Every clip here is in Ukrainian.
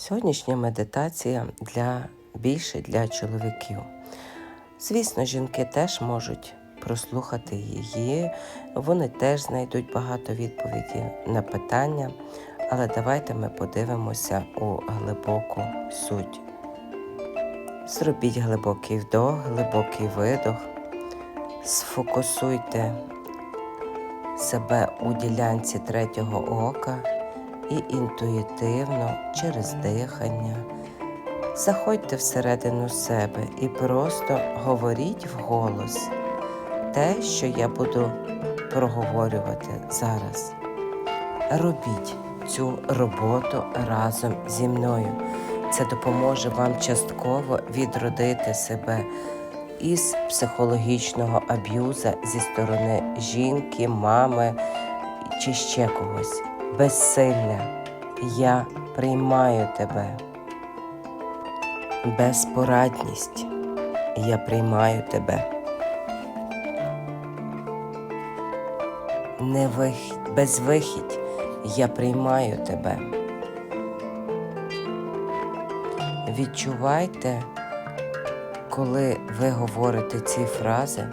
Сьогоднішня медитація для більше для чоловіків. Звісно, жінки теж можуть прослухати її, вони теж знайдуть багато відповідей на питання, але давайте ми подивимося у глибоку суть. Зробіть глибокий вдох, глибокий видох, сфокусуйте себе у ділянці третього ока і інтуїтивно через дихання. Заходьте всередину себе і просто говоріть вголос те, що я буду проговорювати зараз. Робіть цю роботу разом зі мною. Це допоможе вам частково відродити себе із психологічного аб'юза зі сторони жінки, мами чи ще когось. Безсилля. Я приймаю тебе. Безпорадність. Я приймаю тебе. Невихідь, безвихідь. Я приймаю тебе. Відчувайте, коли ви говорите ці фрази,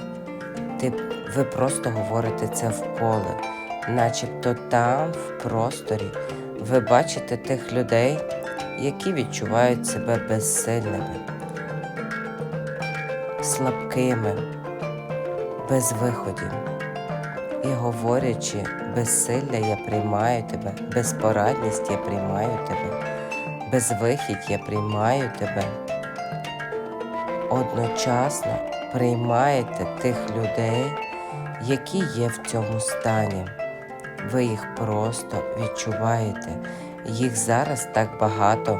ти, ви просто говорите це в поле, начебто там, в просторі, ви бачите тих людей, які відчувають себе безсильними, слабкими, без виходів. І говорячи безсилля, я приймаю тебе, безпорадність я приймаю тебе, безвихідь я приймаю тебе. Одночасно приймаєте тих людей, які є в цьому стані. Ви їх просто відчуваєте. Їх зараз так багато,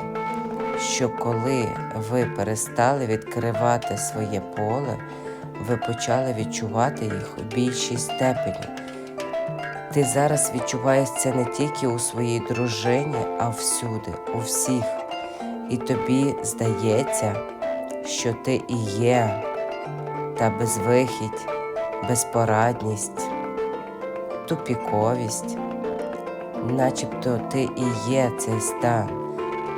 що коли ви перестали відкривати своє поле, ви почали відчувати їх у більшій степені. Ти зараз відчуваєш це не тільки у своїй дружині, а всюди, у всіх. І тобі здається, що ти і є та безвихідь, безпорадність, тупіковість, начебто ти і є цей стан.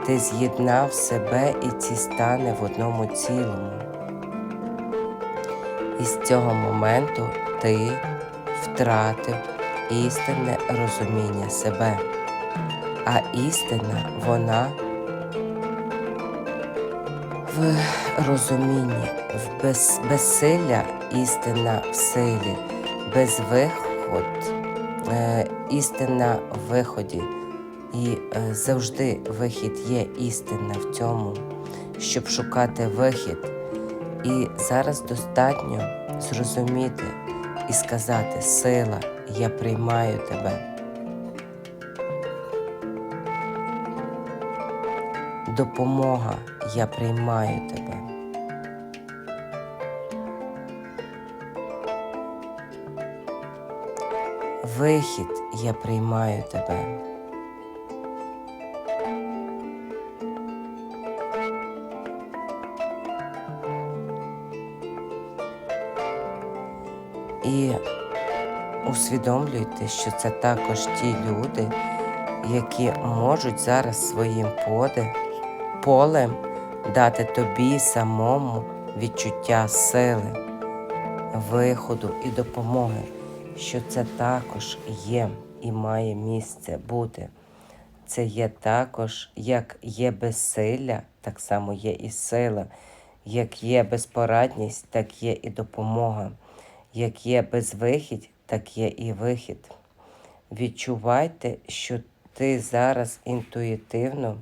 Ти з'єднав себе і ці стани в одному цілому. І з цього моменту ти втратив істинне розуміння себе. А істина вона в розумінні, в без, безсилля істина в силі, безвиход, е, істина в виході. І е, завжди вихід є істина в цьому, щоб шукати вихід. І зараз достатньо зрозуміти і сказати сила, я приймаю тебе. Допомога, я приймаю тебе. Вихід, я приймаю тебе. І усвідомлюйте, що це також ті люди, які можуть зараз своїм поде, полем дати тобі самому відчуття сили, виходу і допомоги, що це також є і має місце бути. Це є також, як є безсилля, так само є і сила, як є безпорадність, так є і допомога. Як є безвихідь, так є і вихід. Відчувайте, що ти зараз інтуїтивно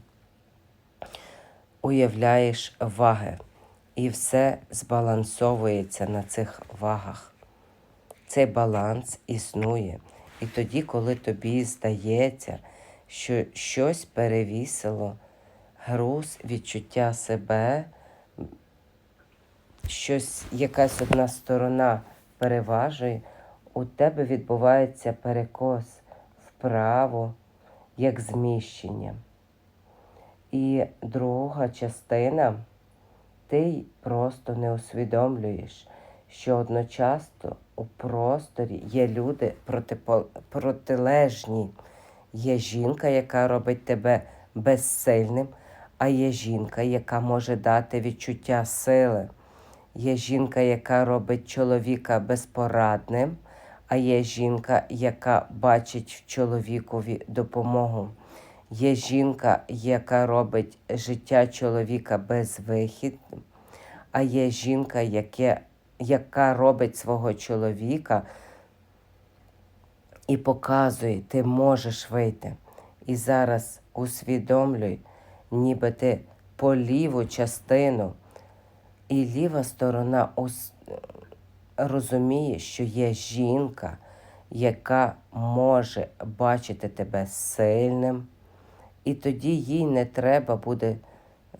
уявляєш ваги, і все збалансовується на цих вагах. Цей баланс існує. І тоді, коли тобі здається, що щось перевісило, груз, відчуття себе, щось, якась одна сторона переважує, у тебе відбувається перекос вправо, як зміщення. І друга частина, ти просто не усвідомлюєш, що одночасно у просторі є люди протилежні. Є жінка, яка робить тебе безсильним, а є жінка, яка може дати відчуття сили. Є жінка, яка робить чоловіка безпорадним, а є жінка, яка бачить в чоловікові допомогу. Є жінка, яка робить життя чоловіка безвихідним, а є жінка, яке, яка робить свого чоловіка і показує, ти можеш вийти. І зараз усвідомлюй, ніби ти по ліву частину, і ліва сторона розуміє, що є жінка, яка може бачити тебе сильним, і тоді їй не треба буде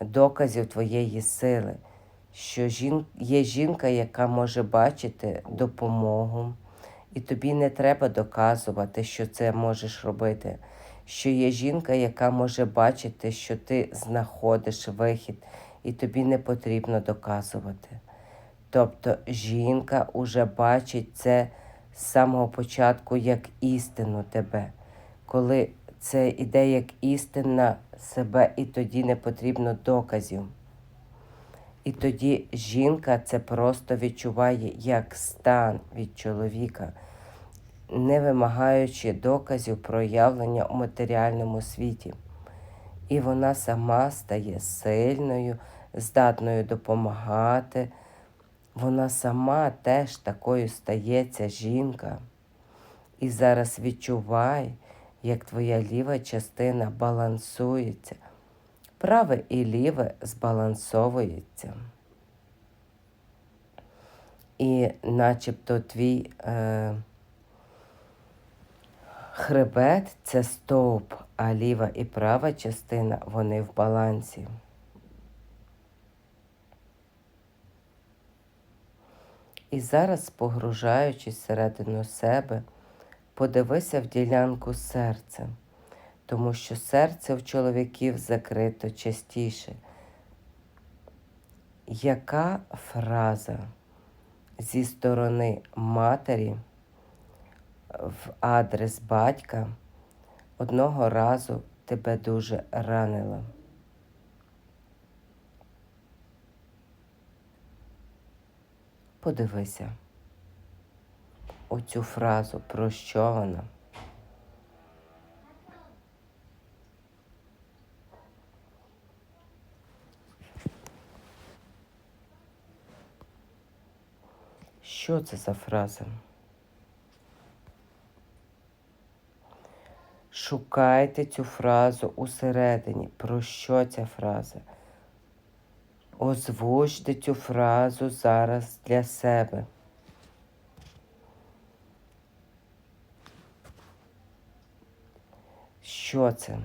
доказів твоєї сили, що є жінка, яка може бачити допомогу. І тобі не треба доказувати, що це можеш робити. Що є жінка, яка може бачити, що ти знаходиш вихід, і тобі не потрібно доказувати. Тобто жінка уже бачить це з самого початку як істину тебе, коли це іде як істина себе, і тоді не потрібно доказів. І тоді жінка це просто відчуває як стан від чоловіка, не вимагаючи доказів проявлення у матеріальному світі. І вона сама стає сильною, здатною допомагати. Вона сама теж такою стається жінка. І зараз відчувай, як твоя ліва частина балансується праве і ліве збалансовується. І начебто твій е, хребет це стовп, а ліва і права частина вони в балансі. І зараз, погружаючись всередину себе, подивися в ділянку серця тому що серце в чоловіків закрито частіше. Яка фраза зі сторони матері в адрес батька одного разу тебе дуже ранила? Подивися оцю фразу, про що вона? Що це за фраза? Шукайте цю фразу усередині. Про що ця фраза? Озвучте цю фразу зараз для себе. Що це?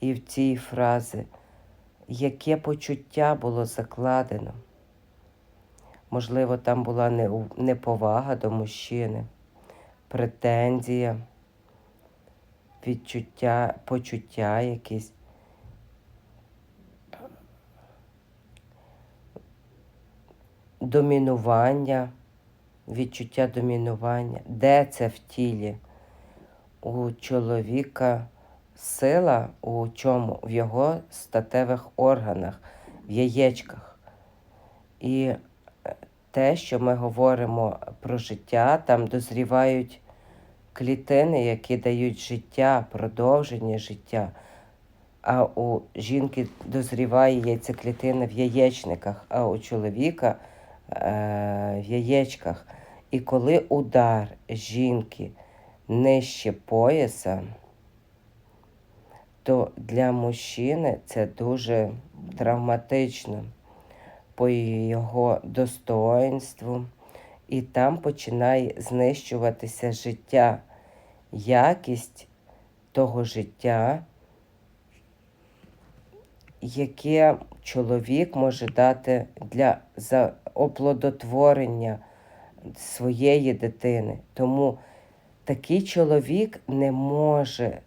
І в цій фразі яке почуття було закладено? Можливо, там була неповага до мужчини, претензія, відчуття, почуття якісь. Домінування, відчуття домінування. Де це в тілі? У чоловіка сила у чому? В його статевих органах, в яєчках. І те, що ми говоримо про життя, там дозрівають клітини, які дають життя, продовження життя. А у жінки дозріває яйцеклітина в яєчниках, а у чоловіка е, в яєчках. І коли удар жінки нижче пояса, то для мужчини це дуже травматично по його достоинству, і там починає знищуватися життя, якість того життя, яке чоловік може дати для оплодотворення своєї дитини. Тому такий чоловік не може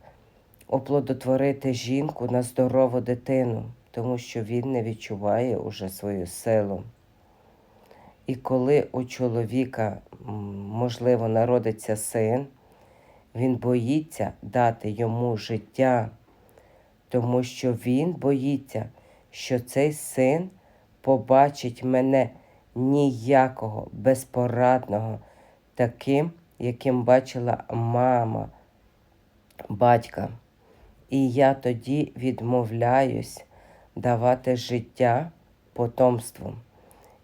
оплодотворити жінку на здорову дитину тому що він не відчуває уже свою силу. І коли у чоловіка, можливо, народиться син, він боїться дати йому життя, тому що він боїться, що цей син побачить мене ніякого, безпорадного, таким, яким бачила мама, батька. І я тоді відмовляюсь давати життя потомству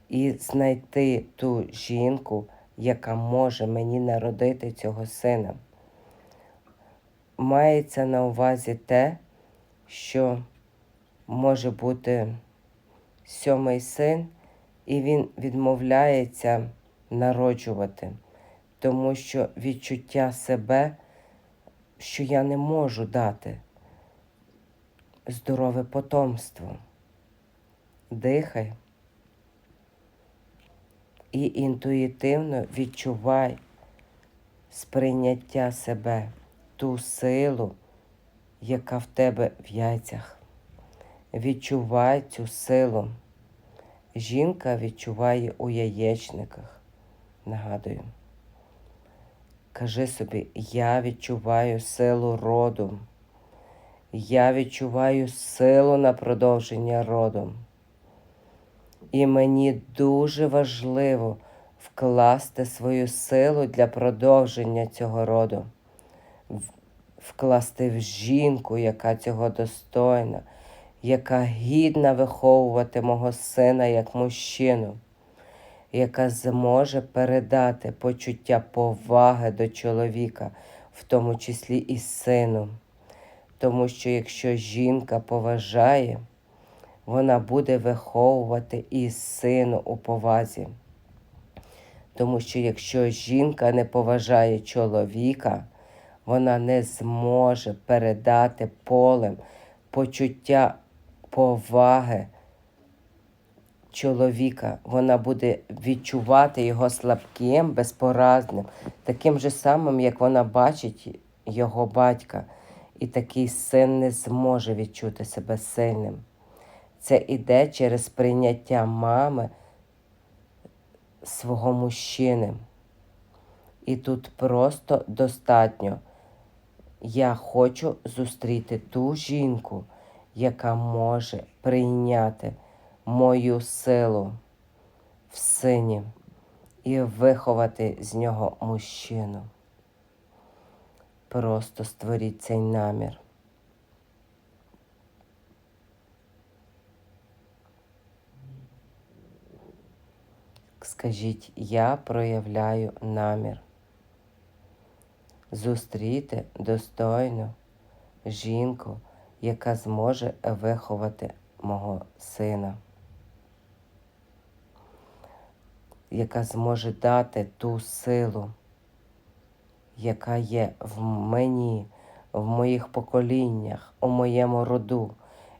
і знайти ту жінку, яка може мені народити цього сина. Мається на увазі те, що може бути сьомий син, і він відмовляється народжувати, тому що відчуття себе, що я не можу дати здорове потомство. Дихай і інтуїтивно відчувай сприйняття себе, ту силу, яка в тебе в яйцях. Відчувай цю силу. Жінка відчуває у яєчниках. Нагадую. Кажи собі, я відчуваю силу роду. Я відчуваю силу на продовження роду. І мені дуже важливо вкласти свою силу для продовження цього роду, вкласти в жінку, яка цього достойна, яка гідна виховувати мого сина як мужчину, яка зможе передати почуття поваги до чоловіка, в тому числі і сину. Тому що якщо жінка поважає, вона буде виховувати і сину у повазі. Тому що якщо жінка не поважає чоловіка, вона не зможе передати полем почуття поваги чоловіка. Вона буде відчувати його слабким, безпоразним, таким же самим, як вона бачить його батька. І такий син не зможе відчути себе сильним. Це іде через прийняття мами свого мужчини. І тут просто достатньо. Я хочу зустріти ту жінку, яка може прийняти мою силу в сині і виховати з нього мужчину. Просто створіть цей намір. Скажіть, я проявляю намір. Зустріти достойну жінку, яка зможе виховати мого сина, яка зможе дати ту силу, яка є в мені, в моїх поколіннях, у моєму роду,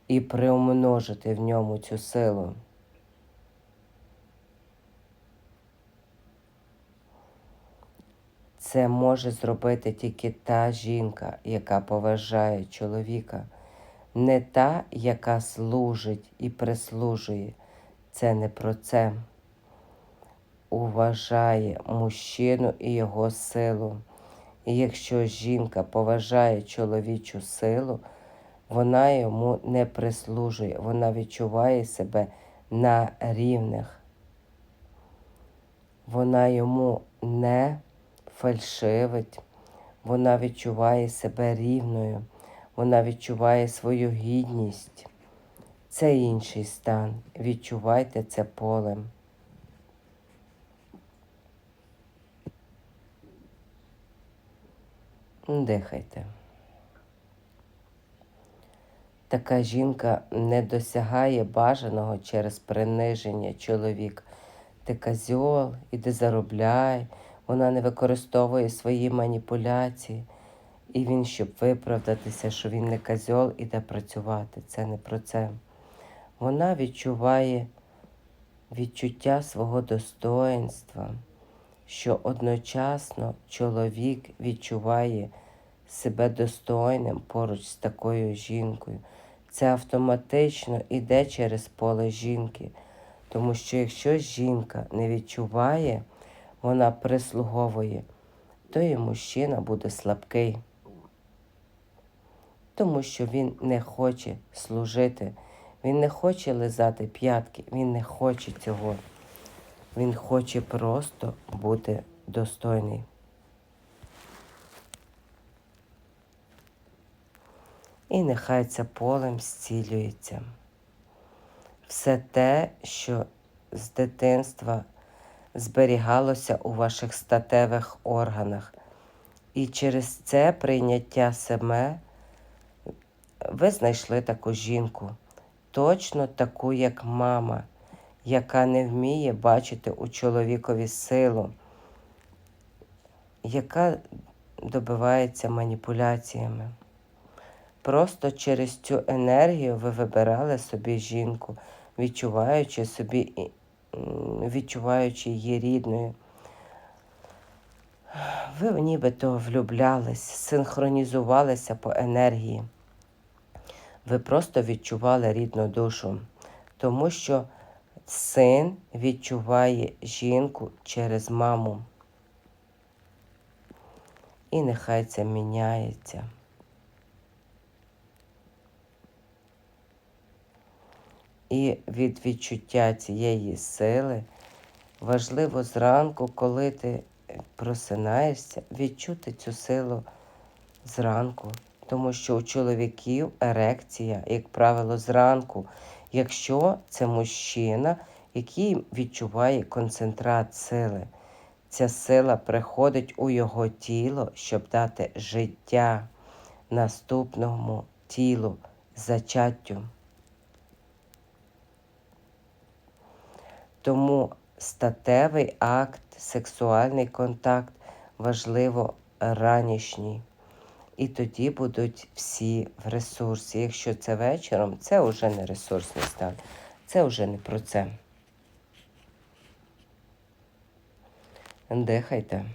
і приумножити в ньому цю силу. Це може зробити тільки та жінка, яка поважає чоловіка, не та, яка служить і прислужує. Це не про це. Уважає мужчину і його силу. І якщо жінка поважає чоловічу силу, вона йому не прислужує, вона відчуває себе на рівних. Вона йому не фальшивить, вона відчуває себе рівною, вона відчуває свою гідність. Це інший стан. Відчувайте це полем. Дихайте. Така жінка не досягає бажаного через приниження чоловік. Ти козьол, іди заробляй, вона не використовує свої маніпуляції. І він, щоб виправдатися, що він не козьол, іде працювати. Це не про це. Вона відчуває відчуття свого достоинства, що одночасно чоловік відчуває себе достойним поруч з такою жінкою. Це автоматично йде через поле жінки. Тому що якщо жінка не відчуває, вона прислуговує, то і мужчина буде слабкий. тому що він не хоче служити, він не хоче лизати п'ятки, він не хоче цього. Він хоче просто бути достойний. І нехай це полем зцілюється. Все те, що з дитинства зберігалося у ваших статевих органах. І через це прийняття себе ви знайшли таку жінку, точно таку, як мама, яка не вміє бачити у чоловікові силу, яка добивається маніпуляціями. Просто через цю енергію ви вибирали собі жінку, відчуваючи собі, відчуваючи її рідною. Ви нібито влюблялись, синхронізувалися по енергії. Ви просто відчували рідну душу, тому що син відчуває жінку через маму. І нехай це міняється. І від відчуття цієї сили важливо зранку, коли ти просинаєшся, відчути цю силу зранку. Тому що у чоловіків ерекція, як правило, зранку, якщо це мужчина, який відчуває концентрат сили. Ця сила приходить у його тіло, щоб дати життя наступному тілу, зачаттю. Тому статевий акт, сексуальний контакт важливо ранішній. І тоді будуть всі в ресурсі. Якщо це вечором, це вже не ресурсний стан. Це вже не про це. Дихайте.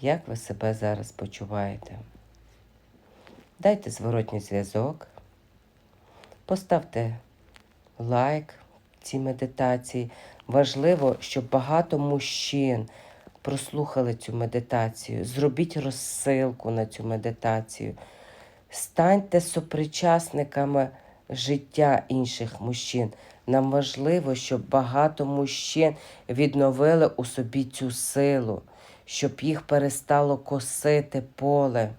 Як ви себе зараз почуваєте? Дайте зворотній зв'язок, поставте лайк цій медитації. Важливо, щоб багато мужчин прослухали цю медитацію. Зробіть розсилку на цю медитацію. Станьте сопричасниками життя інших мужчин. Нам важливо, щоб багато мужчин відновили у собі цю силу, щоб їх перестало косити поле.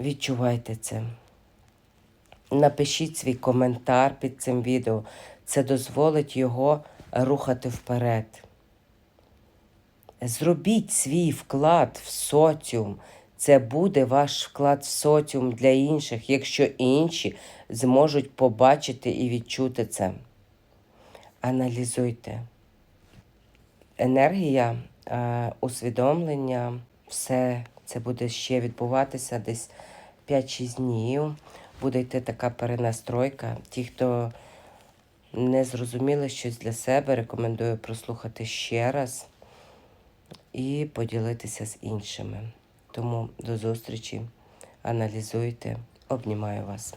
Відчувайте це. Напишіть свій коментар під цим відео. Це дозволить його рухати вперед. Зробіть свій вклад в соціум. Це буде ваш вклад в соціум для інших, якщо інші зможуть побачити і відчути це. Аналізуйте. Енергія, е, усвідомлення, все це буде ще відбуватися десь 5-6 днів. Буде йти така перенастройка. Ті, хто не зрозуміли щось для себе, рекомендую прослухати ще раз і поділитися з іншими. Тому до зустрічі. Аналізуйте. Обнімаю вас.